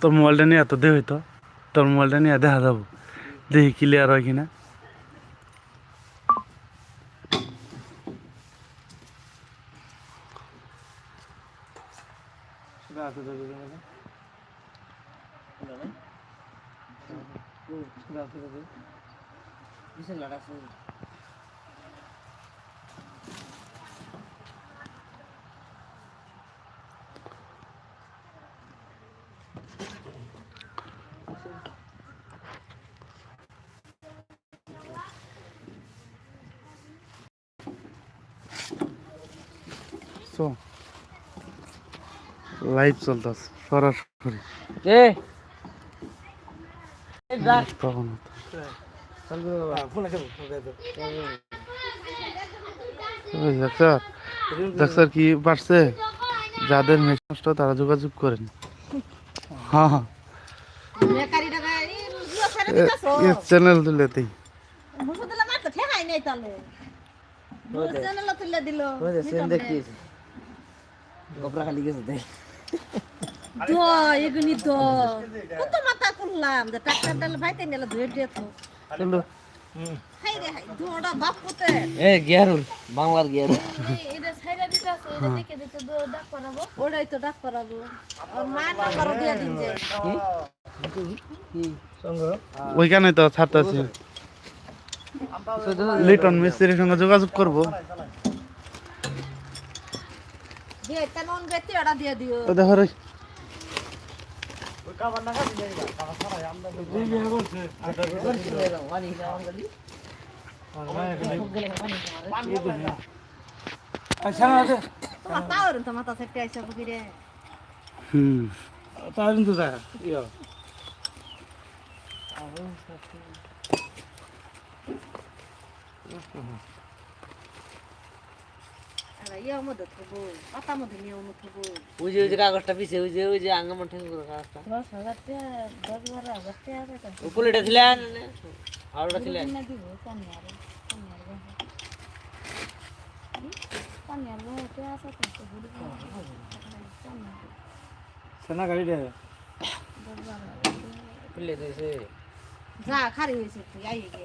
তোর মোবাইলটা নিয়ে এত দেহ হইতো? তোর মোবাইলটা নিয়ে দেখা যাব। দেখি ক্লিয়ার হয় কিনা। So, লাইভ চলতেছে সরাসরি। এ! ডাক্তার ডাক্তার কি পারছে যাদের মেশ নষ্ট তারা যোগাযোগ করেন। হ্যাঁ চ্যানেল দিলে মার তো ঠেকাই নেই তাহলে। চ্যানেল তুলে দিল। সেন দেখিয়েছে। গোবরা খালি গেছে দেখ। তো এগুনি তো কত মাথা করলাম যে টাক্তার ডাল ভাইতে নিলে ধুয়ে দিয়ে তো চলো। বাংলার দো- ডাক করাবো। ওটাই তো ডাক করাবো। ওইখানে তো ছাড়তেছি লিটন মিস্ত্রির সঙ্গে যোগাযোগ করব। তো দেখো রে তোমার তাওর তো মাথা সেটে আইসা বুকিরে। হুম। আর ইয়া মধ্যে ওই যে ওই যে কাগজটা পিছে ওই যে ওই যে আঙ্গা মাঠে কাগজটা। দশ হাজার টাকা দশ বারো হাজার টাকা উপলেটা ছিলেন আরোটা ছিলেন না দিব কন্যার কন্যার বাবা কন্যার বাবা তে আছে খুলে দিয়েছে। যা খারি হয়েছে তুই গে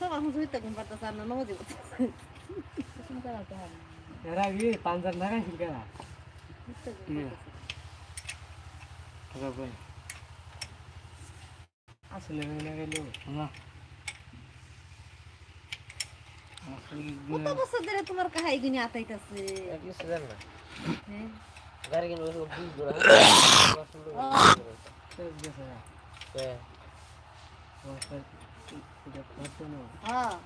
সব এখন হইতে ঘুম পারতেছে আর না নমজি চিন্তা করতে হবে কত বছর ধরে তোমার কাহাই গুনি আতাইতাছে কিছু জান না হ্যাঁ। গাড়ি কিনে বসে বুঝ ধরা হ্যাঁ 이제 봤잖아. 어.